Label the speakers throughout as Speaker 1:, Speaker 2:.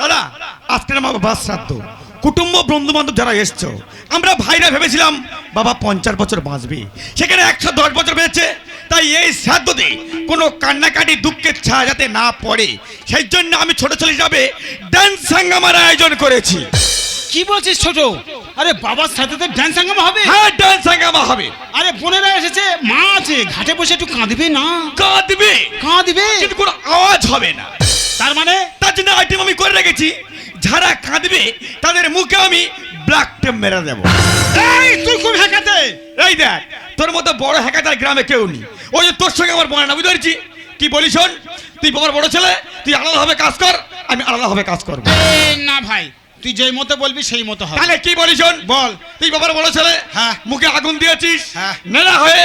Speaker 1: দাদা আজকের আমার বাবার শ্রাদ্ধ। কুটুম্ব বন্ধু বান্ধব যারা এসছো আমরা ভাইরা ভেবেছিলাম বাবা পঞ্চাশ বছর বাঁচবে। সেখানে একশো দশ বছর বেঁচে তাই এই শ্রাদ্ধতে কোনো কান্নাকাটি দুঃখের ছায়া যাতে না পড়ে সেই জন্য আমি ছোট ছেলে হিসাবে ড্যান্স সাঙ্গামার আয়োজন করেছি।
Speaker 2: কি বলছিস ছোট? আরে বাবার সাথে তো ড্যান্স হাঙ্গামা হবে?
Speaker 1: হ্যাঁ ড্যান্স সাঙ্গামা হবে।
Speaker 2: আরে বোনেরা এসেছে মা আছে ঘাটে বসে একটু কাঁদবে না?
Speaker 1: কাঁদবে?
Speaker 2: কাঁদবে?
Speaker 1: কিন্তু কোনো আওয়াজ হবে না।
Speaker 2: তার মানে
Speaker 1: জন্য আইটেম আমি করে রেখেছি। যারা কাঁদবে তাদের মুখে আমি ব্ল্যাক টেপ মেরে দেবো।
Speaker 2: এই তুই খুব হ্যাকাতে
Speaker 1: এই দেখ তোর মতো বড় হ্যাকাতার গ্রামে কেউ নেই। ওই যে তোর সঙ্গে আমার বনে না বুঝতে পারছি? কি বলিস শোন? তুই বাবার বড় ছেলে তুই আলাদাভাবে কাজ কর আমি আলাদাভাবে কাজ করব।
Speaker 2: না ভাই তুই যেই মতো বলবি সেই মতো হবে।
Speaker 1: তাহলে কি বলিস শোন?
Speaker 2: বল।
Speaker 1: তুই বাবার বড় ছেলে
Speaker 2: হ্যাঁ।
Speaker 1: মুখে আগুন দিয়েছিস
Speaker 2: হ্যাঁ।
Speaker 1: নেড়া হয়ে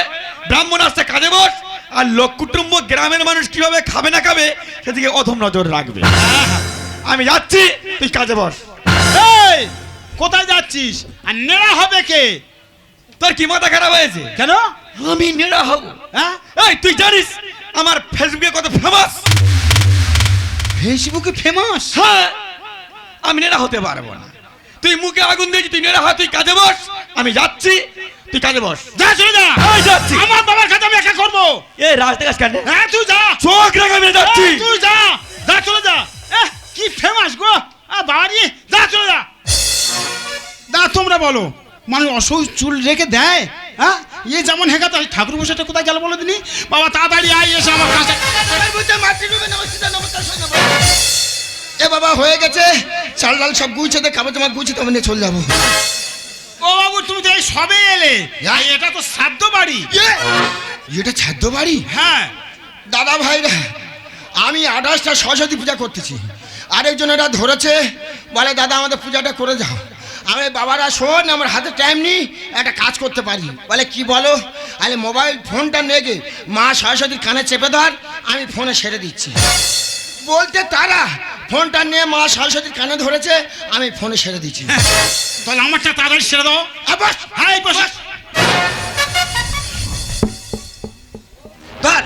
Speaker 1: ব্রাহ্মণ আসতে কাজে বস আর লোক কুটুম্ব গ্রামের মানুষ কীভাবে খাবে না খাবে সেদিকে অধম নজর রাখবে। আমি যাচ্ছি তুই কাজে বস।
Speaker 2: কোথায় যাচ্ছিস? আর নেড়া হবে কে?
Speaker 1: তোর কি মাথা খারাপ হয়েছে?
Speaker 2: কেন?
Speaker 1: আমি নেড়া হব।
Speaker 2: হ্যাঁ?
Speaker 1: এই তুই জানিস আমার ফেসবুকে কত ফেমাস
Speaker 2: ফেসবুকে ফেমাস
Speaker 1: হ্যাঁ আমি নেড়া হতে পারব না। তুই মুখে আগুন দিয়েছি তুই নেড়া হয় তুই কাজে বস। আমি যাচ্ছি তুই কাজে বস।
Speaker 2: যা চলে যা।
Speaker 1: এই যাচ্ছি।
Speaker 2: আমার বাবার কাছে আমি একা করব।
Speaker 1: এ রাস্তা কাজ কাটে
Speaker 2: হ্যাঁ তুই যা।
Speaker 1: চোখ রেখে আমি যাচ্ছি।
Speaker 2: তুই যা। যা চলে যা। এহ, কি ফেমাস গো। আ বাড়ি। যা চলে যা। দা তোমরা বলো মানুষ অসহ্য চুল রেখে দেয়? হ্যাঁ? ইয়ে যেমন হেঁকা তাই ঠাকুর বসাটা কোথায় গেল বলে দিনি বাবা তাড়াতাড়ি আয় এসে আমার কাছে।
Speaker 3: এ বাবা হয়ে গেছে। চাল ডাল সব গুছে দে কাপড় জামা গুছে তো নিয়ে চলে যাব।
Speaker 2: ও বাবু তুমি তো এই সবে এলে। এটা তো শ্রাদ্ধ বাড়ি।
Speaker 3: ইয়ে, এটা ছাদ্য বাড়ি?
Speaker 2: হ্যাঁ।
Speaker 3: দাদা ভাইরা আমি আঠাশটা সরস্বতী পূজা করতেছি। আরেকজনেরা ধরেছে বলে দাদা আমাদের পূজাটা করে যাও। আমি বাবারা শোন আমার হাতে টাইম নেই একটা কাজ করতে পারি। বলে কি বলো? আরে মোবাইল ফোনটা নেগে মা সরস্বতীর কানে চেপে ধর আমি ফোনে সেরে দিচ্ছি। বলতে তারা। ফোনটা নিয়ে মা সরস্বতীর কানে ধরেছে আমি ফোনে সেরে দিচ্ছি
Speaker 2: তাহলে আমারটা তাড়াতাড়ি সেরে দাও। হ্যাঁ বস।
Speaker 3: ধর।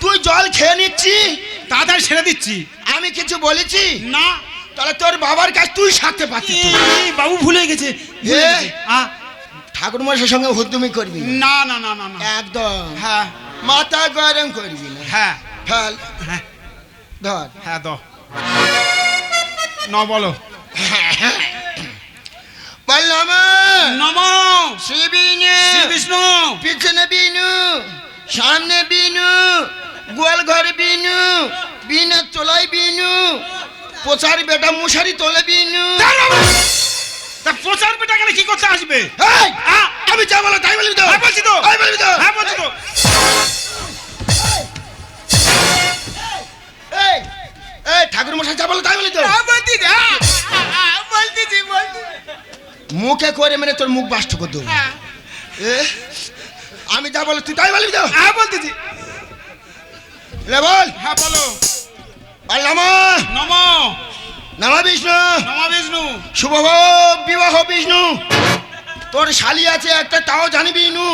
Speaker 3: তুই জল খেয়ে নিচ্ছি?
Speaker 2: তাড়াতাড়ি সেরে দিচ্ছি।
Speaker 3: আমি কিছু বলেছি?
Speaker 2: না।
Speaker 3: তাহলে তোর বাবার কাছ তুই সারতে পারতিস। তো।
Speaker 2: বাবু ভুলে গেছে ভুলে গেছে। আ,
Speaker 3: ঠাকুর মশাইয়ের সঙ্গে হুদ্দুমি করবি না।
Speaker 2: না না না
Speaker 3: একদম।
Speaker 2: হ্যাঁ।
Speaker 3: মাথা গরম করবি না?
Speaker 2: হ্যাঁ।
Speaker 3: ফেল।
Speaker 2: হ্যাঁ।
Speaker 3: ধর।
Speaker 2: হ্যাঁ দাও ন বলো।
Speaker 3: বললাম
Speaker 2: নম!
Speaker 3: শিবিনু
Speaker 2: শ্রী বিষ্ণু
Speaker 3: পিছনে বিনু! সামনে বিনু! গোয়াল ঘরে বিনু বিনের তোলাই বিনু! পোচার বেটা মশারি তোলে বিনু!
Speaker 2: তা প্রচার বেটা কেন কি করতে আসবে?
Speaker 3: আমি যা বলো তাই বলবি তো।
Speaker 2: হ্যাঁ বলছি তো।
Speaker 3: এই বলবি তো।
Speaker 2: হ্যাঁ বলছি তো।
Speaker 3: ঠাকুর মশাই যা বলো তাই বলি তো। মুখে করে মেরে তোর মুখ বাষ্ট করে দেবো।
Speaker 2: হ্যাঁ,
Speaker 3: আমি যা বলো তুই তাই বলবি তো?
Speaker 2: হ্যাঁ বলতেছি
Speaker 3: লে বল।
Speaker 2: হ্যাঁ বলো।
Speaker 3: বললাম
Speaker 2: নম।
Speaker 3: নামা। বিষ্ণু।
Speaker 2: নম বিষ্ণু।
Speaker 3: শুভ বিবাহ বিষ্ণু। তোর শালি আছে একটা তাও জানিবি নু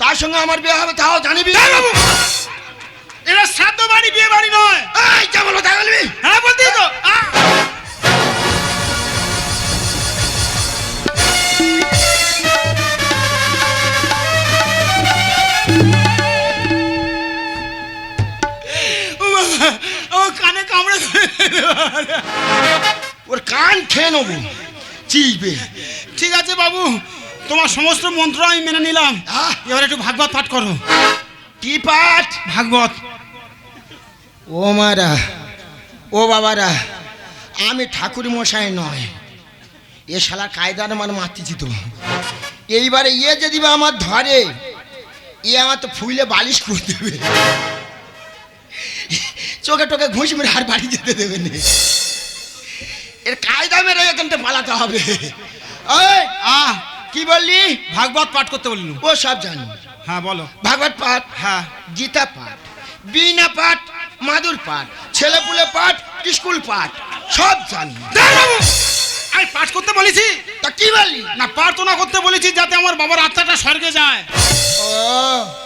Speaker 3: তার সঙ্গে আমার বিয়ে হবে তাও জানিবি
Speaker 2: এটা শ্রাদ্ধ বাড়ি বিয়ে বাড়ি নয়।
Speaker 3: এই যা বলো তাই বলবি
Speaker 2: হ্যাঁ বলতি তো আ, কামড়ে
Speaker 3: ওর কান খেয়ে নেব। চিবে
Speaker 2: ঠিক আছে বাবু তোমার সমস্ত মন্ত্র আমি মেনে নিলাম! এবার একটু ভাগবত পাঠ করো।
Speaker 3: কি পাঠ?
Speaker 2: ভাগবত।
Speaker 3: ও মারা ও বাবারা আমি ঠাকুর মশাই নয়। এ শালা কায়দার মানে মারতেছি তো। এইবারে ইয়ে যদি আমার ধরে এ আমার তো ফুলে বালিশ করে দেবে। চোখে টোকে ঘুষ মেরে আর বাড়ি যেতে দেবে না। এর কায়দা মেরে এখান থেকে পালাতে হবে। ওই,
Speaker 2: আহ
Speaker 3: কি বললি?
Speaker 2: ভাগবত পাঠ করতে বললি।
Speaker 3: ও সব জানি।
Speaker 2: হ্যাঁ বলো।
Speaker 3: ভাগবত পাঠ
Speaker 2: হ্যাঁ।
Speaker 3: গীতা পাঠ বিনা পাঠ মাদুর পাঠ ছেলেপুলে পাঠ স্কুল পাঠ সব জানি।
Speaker 2: আমি পাঠ করতে বলেছি।
Speaker 3: তা কি বললি?
Speaker 2: না প্রার্থনা করতে বলেছি যাতে আমার বাবার আত্মাটা স্বর্গে যায়।
Speaker 3: ও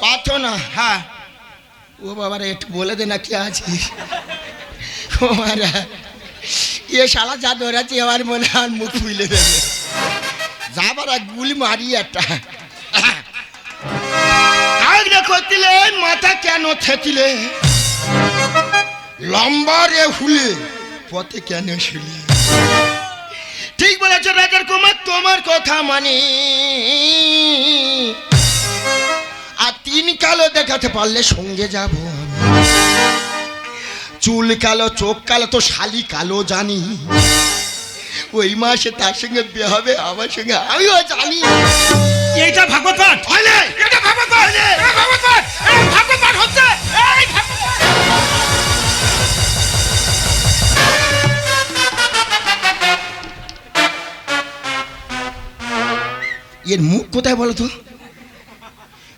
Speaker 3: পারছ না।
Speaker 2: হ্যাঁ।
Speaker 3: ও বাবারে একটু বলে দে না কি আছে। এ শালা যা ধরেছে, আমার মনে হয় মুখ ফুলে দেবে। যাবার এক গুলি মারি একটা। করতিলে মাথা কেন থেতিলে? লম্বা রে হুলে, পথে কেন শুলে? ঠিক বলেছ রাজার কুমার, তোমার কথা মানি। তিন কালো দেখাতে পারলে সঙ্গে যাব চুল কালো চোখ কালো তো শালি কালো জানি। ওই মাসে তার সঙ্গে বিয়ে হবে আমার সঙ্গে আমিও জানি।
Speaker 2: এইটা ভাগবত। পাঠ? এটা ভাগবত। পাঠ এটা ভাগবত। পাঠ এটা ভাগবত পাঠ হচ্ছে এই
Speaker 3: এর মুখ কোথায় বলো তো?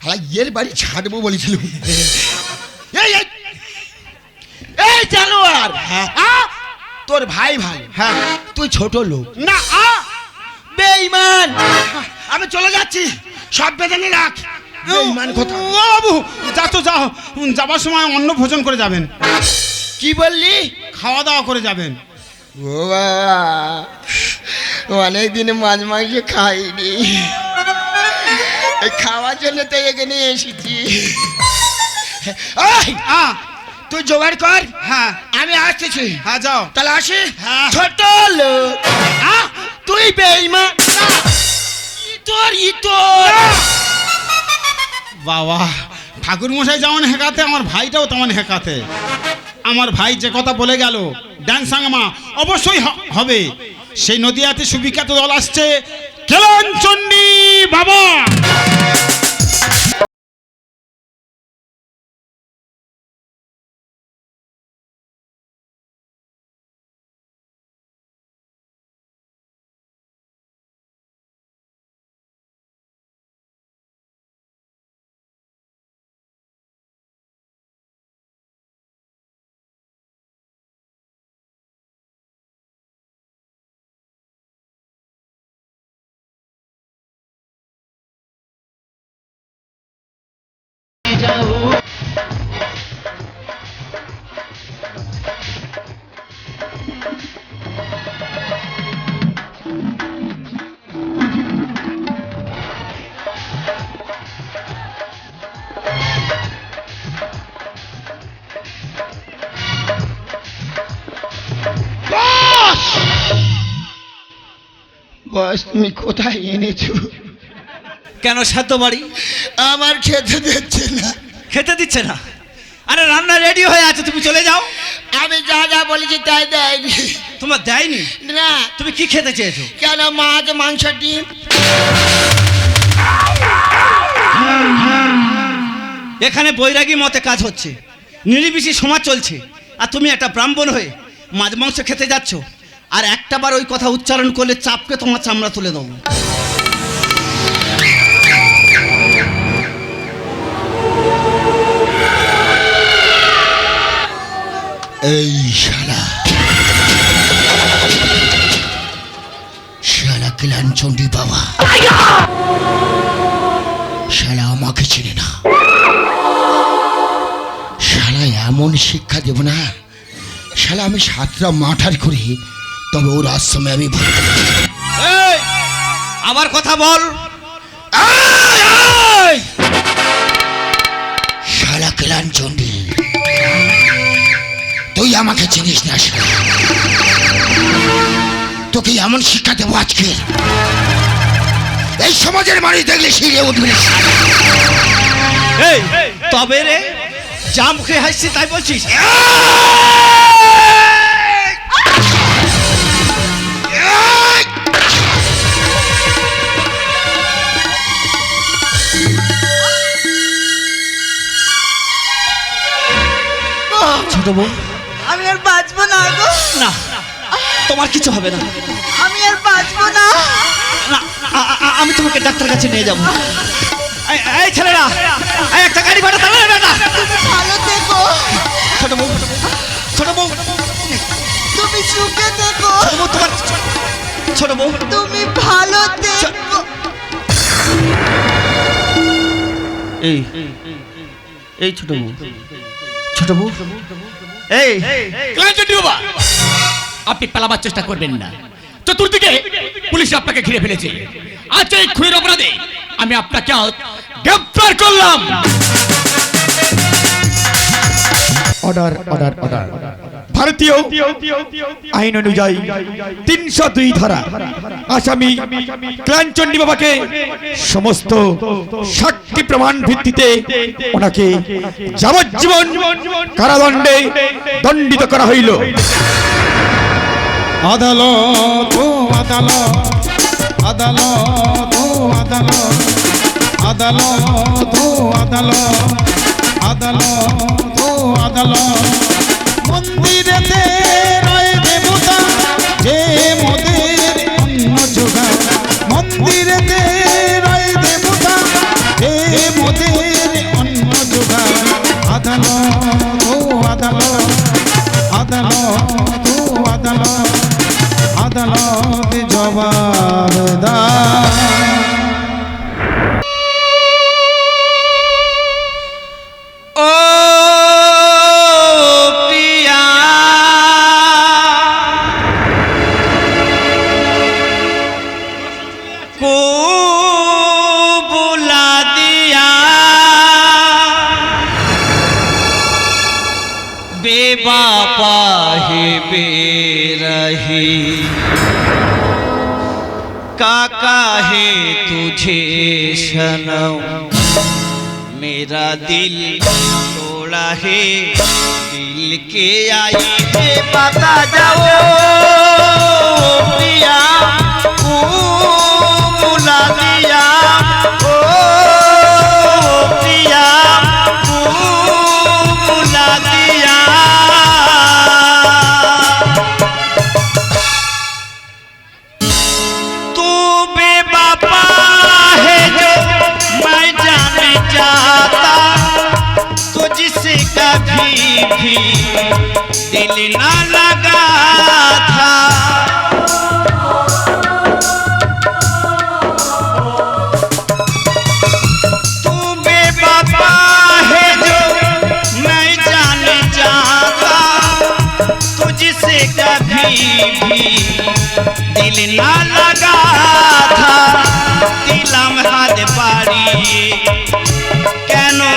Speaker 3: হ্যাঁ এর বাড়ি ছাড়বো বলেছিল এই এই, জানোয়ার। হ্যাঁ। তোর ভাই ভাই হ্যাঁ। তুই ছোট লোক।
Speaker 2: না আ?
Speaker 3: বেঈমান। আমি চলে যাচ্ছি। সব বেদনে রাখ। বেঈমান
Speaker 2: ও বাবু যা তো যাও যাবার সময় অন্ন ভোজন করে যাবেন।
Speaker 3: কি বললি?
Speaker 2: খাওয়া দাওয়া করে যাবেন।
Speaker 3: ও অনেক দিন মাছ মাংস খাইনি। এই খাওয়ার জন্য তো এখানে এসেছি। ওই, তুই জোগাড় কর।
Speaker 2: হ্যাঁ
Speaker 3: আমি আসতেছি।
Speaker 2: হ্যাঁ যাও।
Speaker 3: তাহলে আসি। ছোট লোক। তুই বেইমান ইতর ইতর।
Speaker 2: বাবা ঠাকুর মশাই যেমন হেঁকাতে আমার ভাইটাও তেমন হেঁকাতে। আমার ভাই যে কথা বলে গেল ড্যান্স সাঙ্গামা অবশ্যই হবে। সেই নদিয়াতে সুবিখ্যাত দল আসছে কেলনচন্ডী বাবা।
Speaker 3: বস তুমি কোথায় এনেছো
Speaker 4: কেন সাধ্য বাড়ি?
Speaker 3: আমার খেতে দিচ্ছে না।
Speaker 4: খেতে দিচ্ছে না? আরে রান্না রেডি হয়ে আছে তুমি চলে যাও।
Speaker 3: আমি যা যা বলেছি তাই দেয়নি।
Speaker 4: তোমার দেয়নি?
Speaker 3: না।
Speaker 4: তুমি কি খেতে চেয়েছো?
Speaker 3: কেন মাছ মাংস ডিম?
Speaker 4: এখানে বৈরাগী মতে কাজ হচ্ছে। নিরিবিষি সমাজ চলছে। আর তুমি একটা ব্রাহ্মণ হয়ে মাছ মাংস খেতে যাচ্ছ। আর একটা বার ওই কথা উচ্চারণ করলে চাপকে তোমার চামড়া তুলে দেবো।
Speaker 3: এই শালা। শালা কিলানচন্ডী বাবা। শালা আমাকে চিনে না। শালা এমন শিক্ষা দেব না। শালা আমি সাতটা মাঠার করে তবে ওর আশ্রমে আমি।
Speaker 4: আবার কথা বল!
Speaker 3: শালা তুই আমাকে চিনিস না তোকে এমন শিক্ষা দেবো আজকে। এই সমাজের মানুষ দেখলে শিখে উঠবে।
Speaker 4: এই তবে রে যা মুখে হাসছি তাই বলছিস? ছোট বউ
Speaker 5: বাঁচবো না গো।
Speaker 4: না তোমার কিছু হবে না।
Speaker 5: আমি আর বাঁচবো না।
Speaker 4: আমি তোমাকে ডাক্তার কাছে নিয়ে যাব। এই- ছেলেরা এই একটা গাড়ি ভাড়া তাহলে বেটা।
Speaker 5: ভালো থেকো।
Speaker 4: ছোট বউ ছোট বউ
Speaker 5: তুমি সুখে
Speaker 4: বউ তোমার ছোট বউ।
Speaker 5: তুমি ভালো থেকো।
Speaker 4: এই এই ছোট বউ। ছোট বউ। এই।
Speaker 1: বাবা আপনি পালাবার চেষ্টা করবেন না। চতুর্দিকে পুলিশ আপনাকে ঘিরে ফেলেছে। আজ এই খুনের অপরাধে আমি আপনাকে গ্রেফতার করলাম। অর্ডার অর্ডার অর্ডার ভারতীয় আইন অনুযায়ী তিনশো দুই ধারা আসামি ক্লাঞ্চন্ডী বাবাকে সমস্ত সাক্ষী প্রমাণ ভিত্তিতে ওনাকে যাবজ্জীবন কারাদণ্ডে দণ্ডিত করা হইল।
Speaker 2: আদালত ও আদালত আদালত আদালত আদালত ও আদালত আদালত আদালত। মন্দিরেতে রয় দেবতা যে মোদের অন্ন যোগা মন্দিরেতে রয় দেবতা যে মোদের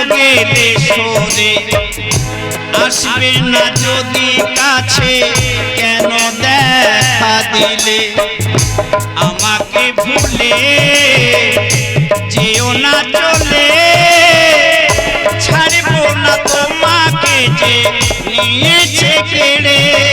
Speaker 4: গেলে সরে। আসবে না যদি কাছে কেন দেখা দিলে? আমাকে ভুলে যেও না চলে। ছাড়বো না তোমাকে যে নিয়েছে কেড়ে।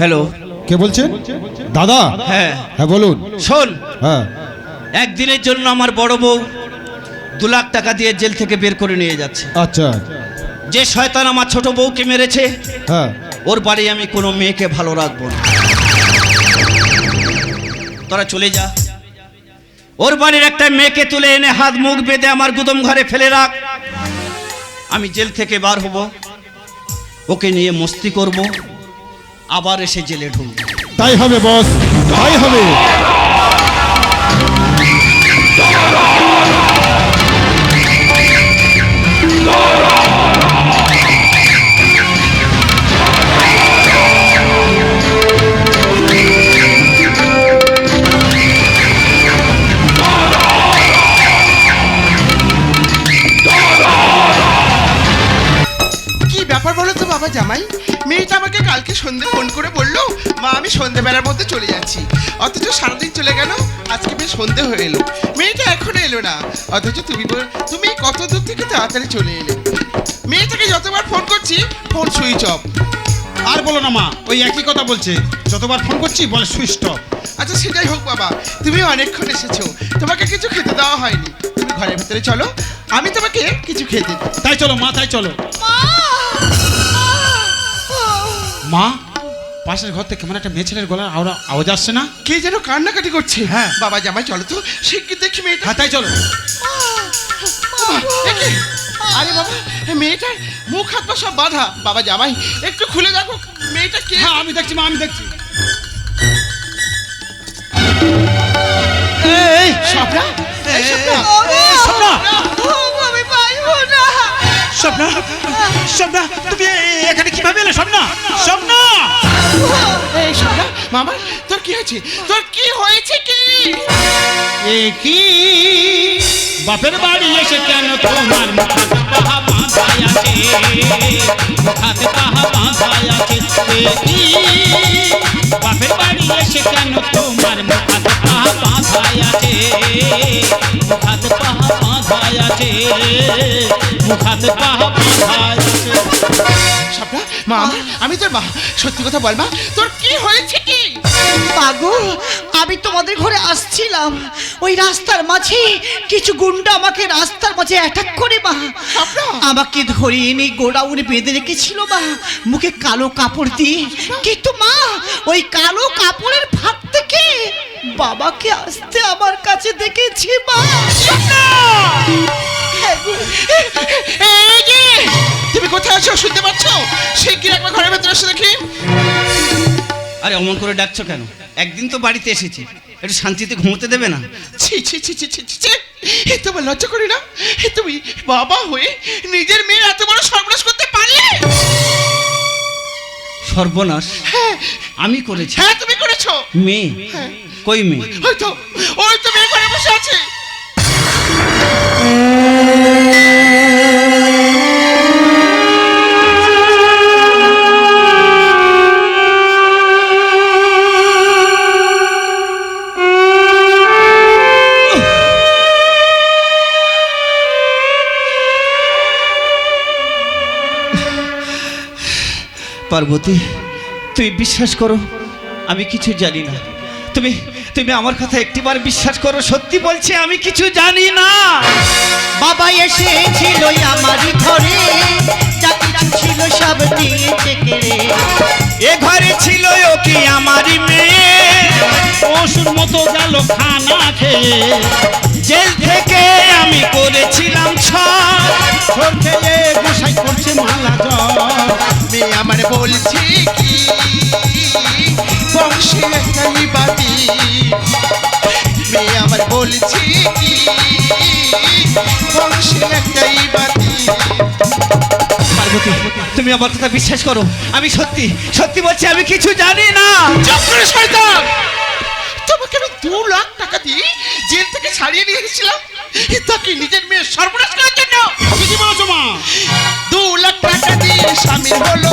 Speaker 2: হ্যালো। কে বলছেন? দাদা?
Speaker 4: হ্যাঁ।
Speaker 2: হ্যাঁ বলুন।
Speaker 4: শোন।
Speaker 2: হ্যাঁ।
Speaker 4: একদিনের জন্য আমার বড় বউ দু লাখ টাকা দিয়ে জেল থেকে বের করে নিয়ে যাচ্ছে।
Speaker 2: আচ্ছা।
Speaker 4: যে শয়তান আমার ছোট বউকে মেরেছে
Speaker 2: হ্যাঁ।
Speaker 4: ওর বাড়ি আমি কোনো মেয়েকে ভালো রাখব না। তোরা চলে যা। ওর বাড়ির একটা মেয়েকে তুলে এনে হাত মুখ বেঁধে আমার গুদম ঘরে ফেলে রাখ। আমি জেল থেকে বার হব। ওকে নিয়ে মস্তি করব। আবার এসে জেলে ঢুকবো।
Speaker 2: তাই হবে বস। তাই হবে।
Speaker 6: ব্যাপার বলো তো বাবা জামাই? মেয়েটা আমাকে কালকে সন্ধে ফোন করে বলল মা আমি সন্ধেবেলার মধ্যে চলে যাচ্ছি। অথচ সারাদিন চলে গেল আজকে বেশ সন্ধে হয়ে এলো। মেয়েটা এখনও এলো না। অথচ তুমি বল- তুমি কত দূর থেকে তাড়াতাড়ি চলে এলে? মেয়েটাকে যতবার ফোন করছি ফোন সুইচ অফ।
Speaker 2: আর বলো না মা ওই একই কথা বলছে। যতবার ফোন করছি বলে সুইচ অফ।
Speaker 6: আচ্ছা সেটাই হোক বাবা। তুমি অনেকক্ষণ এসেছ। তোমাকে কিছু খেতে দেওয়া হয়নি। তুমি ঘরের ভেতরে চলো। আমি তোমাকে কিছু খেতে
Speaker 2: তাই চলো মা তাই চলো। মা! পাশের ঘর থেকে কেমন একটা মেয়ে ছেলের গলার আওয়া- আওয়াজ আসছে না?
Speaker 6: কে যেন কান্নাকাটি করছে।
Speaker 2: হ্যাঁ।
Speaker 6: বাবা জামাই চলো তো। শিগগির দেখি মেয়েটা?
Speaker 2: হ্যাঁ তাই চলো।
Speaker 6: কি? আরে বাবা মেয়েটার মুখ হাত পা সব বাঁধা। বাবা জামাই একটু খুলে দেখো মেয়েটা কে?
Speaker 2: হ্যাঁ আমি দেখছি মা আমি দেখছি। এই
Speaker 6: স্বপ্না? এই স্বপ্না?
Speaker 2: স্বপ্না।
Speaker 5: আমি পারব না।
Speaker 2: স্বপ্না স্বপ্না তুমি এখানে কীভাবে এলে স্বপ্না? স্বপ্না!
Speaker 6: এই স্বপ্না মামা তোর কি হয়েছে? তোর কি হয়েছে কি?
Speaker 2: এ কি? বাপের বাড়ি এসে কেন তোমার মুখাতে পাহা বাঁধাই আছে? মুখাতে পাহা বাঁধাই আছে এ কি? বাপের বাড়ি এসে কেন তোমার মুখাতে পাহা বাঁধাই আছে? মুখাতে পাহা বাঁধাই আছে মুখাতে পাহা বাঁধাই আছে
Speaker 6: স্বপ্না মা আমি তোর মা সত্যি কথা বল মা তোর কি হয়েছে কি?
Speaker 5: মাগো আমি তোমাদের ঘরে আসছিলাম। ওই রাস্তার মাঝে কিছু গুন্ডা আমাকে রাস্তার মাঝে অ্যাটাক করে মা। আমাকে ধরে এনে গোডাউনে বেঁধে রেখেছিল মা। মুখে কালো কাপড় দিয়ে। কিন্তু মা ওই কালো কাপড়ের ফাঁক থেকে বাবাকে আসতে আমার কাছে দেখেছি মা। হ্যাঁ।
Speaker 6: তুমি কোথায় আছো? শুনতে পাচ্ছ? শিগগির একবার ঘরের ভেতরে এসে দেখি?
Speaker 4: আরে অমন করে ডাকছো কেন? একদিন তো বাড়িতে এসেছি। একটু শান্তিতে ঘুমোতে দেবে না?
Speaker 6: ছি ছি ছি ছি ছি ছি, এ তোমার লজ্জা করি না। তুমি বাবা হয়ে নিজের মেয়ের এত বড় সর্বনাশ করতে পারলে?
Speaker 4: সর্বনাশ। আমি করেছি।
Speaker 6: হ্যাঁ তুমি করেছ।
Speaker 4: মেয়ে? কই মেয়ে?
Speaker 6: তো ওই তো মেয়ে ঘরে বসে আছে।
Speaker 4: পার্বতী তুমি বিশ্বাস করো আমি কিছু জানি না। তুমি তুমি আমার কথা একটিবার বিশ্বাস করো সত্যি বলছি আমি কিছু জানি না।
Speaker 5: বাবা এসেছিল আমারই ঘরে যা কিছু ছিল সব নিয়েছে কেড়ে।
Speaker 4: এ ঘরে ছিল ও কি আমারই মেয়ে?
Speaker 2: পশুর মতো গেল খানা খেয়ে।
Speaker 4: জেল থেকে আমি করেছিলাম
Speaker 2: খেয়ে গোসাই করছে মালা জল।
Speaker 6: আমার বলছি কি? বংশের একটাই বাতি মেয়ে আমার বলছি কি? বংশের একটাই বাতি
Speaker 4: তুমি আমার কথা বিশ্বাস করো। আমি সত্যি সত্যি বলছি আমি কিছু জানি না।
Speaker 6: তোমাকে আমি দু লাখ টাকা দিয়ে জেল থেকে ছাড়িয়ে নিয়ে এসেছিলাম। তাকে নিজের মেয়ের সর্বনাশ করার জন্য।
Speaker 2: ঠিকই বলেছ মা?
Speaker 6: দু লাখ টাকা দিয়ে স্বামীর হলো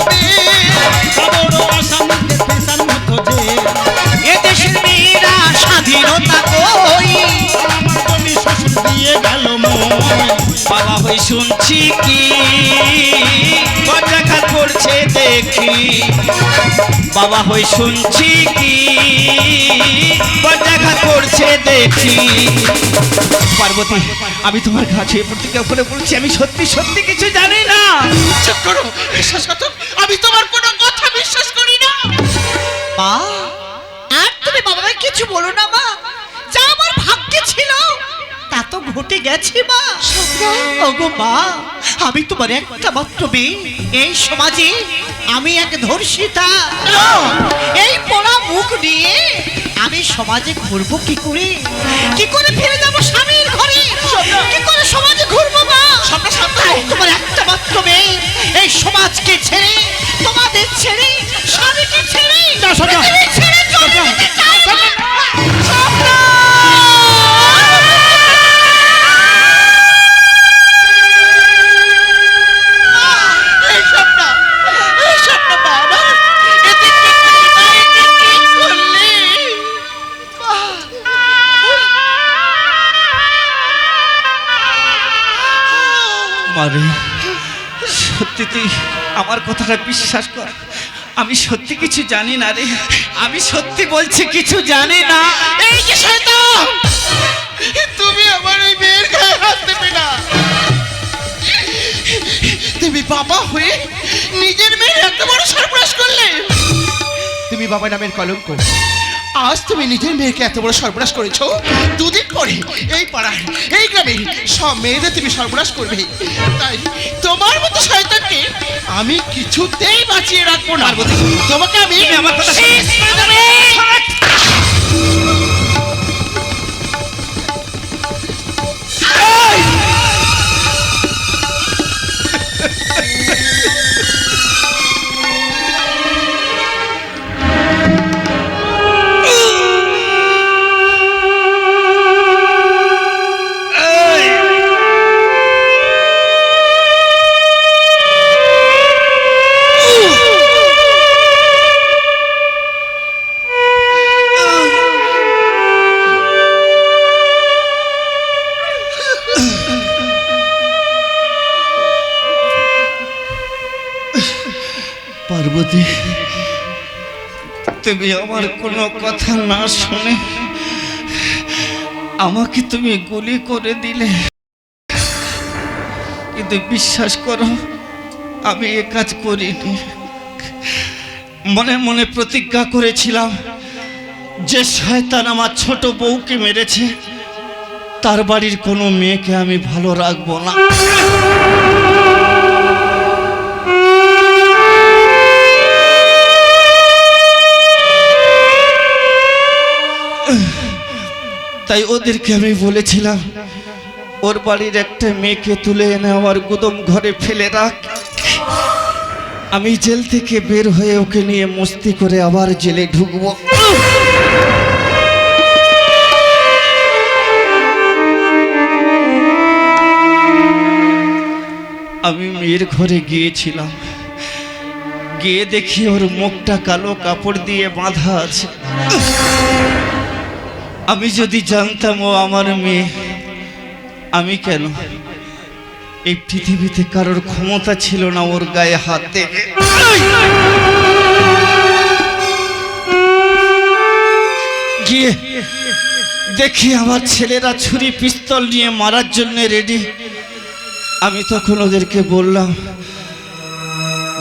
Speaker 5: মেয়েরা স্বাধীনতা কই?
Speaker 2: আমার জমি শ্বশুর দিয়ে গেল মই
Speaker 4: বাবা হয়ে শুনছি কি? বজ্রাঘাত করছে দেখি। বাবা হয়ে শুনছি কি? বজ্রাঘাত করছে দেখি। পার্বতী আমি তোমার কাছে প্রতিজ্ঞা করে বলছি আমি সত্যি সত্যি কিছু জানি না।
Speaker 6: চুপ করো বিশ্বাস করো আমি তোমার কোনো কথা বিশ্বাস করি না।
Speaker 5: মা আর তুমি বাবাকে কিছু বলো না মা। তা ঘটে গেছে মা। ওগো মা আমি তোমার একটা মাত্র মেয়ে। এই সমাজে আমি এক ধর্ষিতা। এই পড়া মুখ নিয়ে আমি সমাজে ঘুরবো কি করে? কি করে ফিরে যাব স্বামীর ঘরে? কি করে সমাজে ঘুরবো মা? তোমার একটা মাত্র মেয়ে। এই সমাজকে ছেড়ে তোমাদের ছেড়ে স্বামীকে ছেড়ে ছেড়ে
Speaker 4: মারে সত্যি তুই আমার কথাটা বিশ্বাস কর। আমি সত্যি কিছু জানি না রে। আমি সত্যি বলছি কিছু জানি না।
Speaker 6: এই যে শয়তান! তুমি আমার ওই মেয়ের গায়ে হাত দেবে না। তুমি বাবা হয়ে নিজের মেয়ের এত বড় সর্বনাশ করলে। তুমি বাবা নামের কলঙ্ক। আজ তুমি নিজের মেয়েকে এত বড় সর্বনাশ করেছ? দুদিন পরে এই পাড়ায় এই গ্রামে সব মেয়েদের তুমি সর্বনাশ করবে। তাই তোমার মতো শয়তানকে আমি কিছুতেই বাঁচিয়ে রাখব না। তোমাকে আমি
Speaker 4: আমার কথা তুমি আমার কোনো কথা না শুনে আমাকে তুমি গুলি করে দিলে। কিন্তু বিশ্বাস করো, আমি এ কাজ করিনি। মনে মনে প্রতিজ্ঞা করেছিলাম যে শয়তান আমার ছোট বউকে মেরেছে, তার বাড়ির কোনো মেয়েকে আমি ভালো রাখব না। তাই ওদেরকে আমি বলেছিলাম, ওর বাড়ির একটা মেয়েকে তুলে এনে আমার গুদম ঘরে ফেলে রাখ। আমি জেল থেকে বের হয়ে ওকে নিয়ে মস্তি করে আবার জেলে ঢুকবো। আমি মেয়ের ঘরে গিয়েছিলাম। গিয়ে দেখি ওর মুখটা কালো কাপড় দিয়ে বাঁধা আছে। আমি যদি জানতাম ও আমার মেয়ে, আমি কেন? এই পৃথিবীতে কারোর ক্ষমতা ছিল না ওর গায়ে হাত। গিয়ে দেখি আমার ছেলেরা ছুরি, পিস্তল নিয়ে মারার জন্য রেডি আমি তখন ওদেরকে বললাম,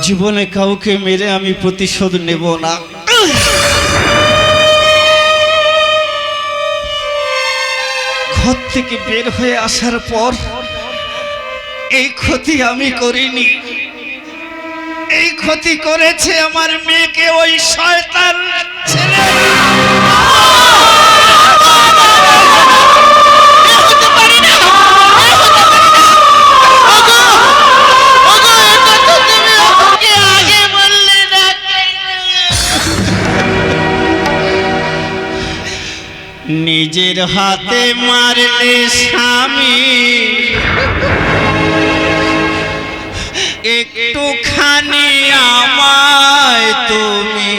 Speaker 4: জীবনে কাউকে মেরে আমি প্রতিশোধ নেব না। ঘর থেকে বের হয়ে আসার পর এই ক্ষতি আমি করিনি। এই ক্ষতি করেছে আমার মেয়েকে ওই শয়তান ছেলে। নিজের হাতে মারলে স্বামী। একটুখানি আমায় তুমি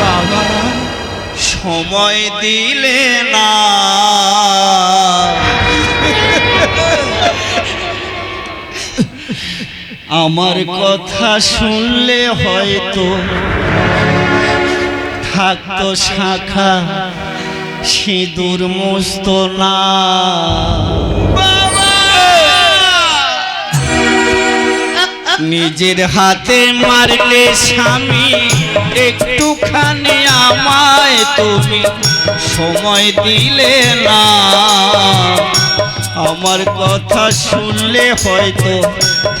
Speaker 4: বাবা, সময় দিলে না। আমার কথা শুনলে হয়তো থাকতো শাখা। সিঁদুর মস্ত না। নিজের হাতে মারলে স্বামী, একটুখানি আমায় তুমি সময় দিলে না। আমার কথা শুনলে হয়তো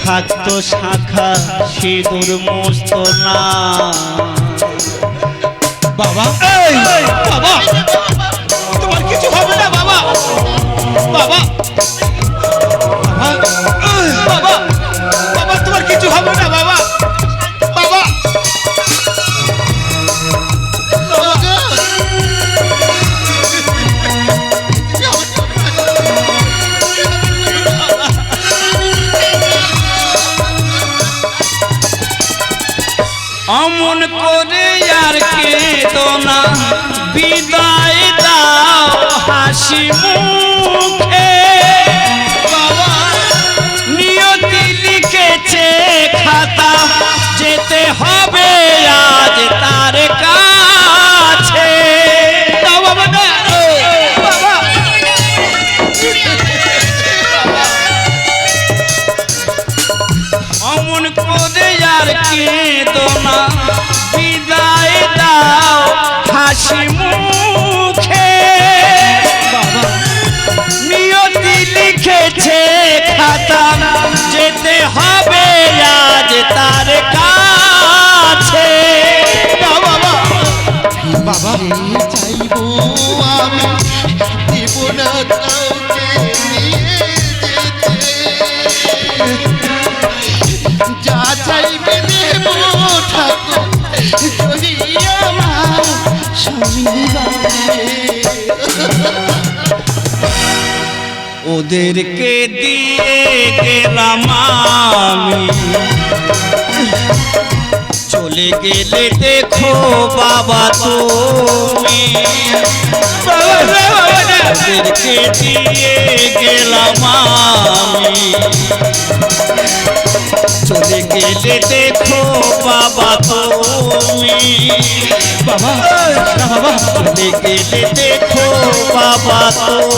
Speaker 4: থাকতো শাখা সিঁদুর মস্ত না। বাবা বাবা। হাসি মুখে
Speaker 3: আমার স্বামী
Speaker 4: ওদেরকে দিয়ে গেলাম আমি। চলে গেলে দেখো বাবা তুমি। ওদেরকে দিয়ে গেলাম আমি। চলে গেলে দেখো বাবা তুমি। বাবা বাবা। গেলে দেখো বাবা তুমি।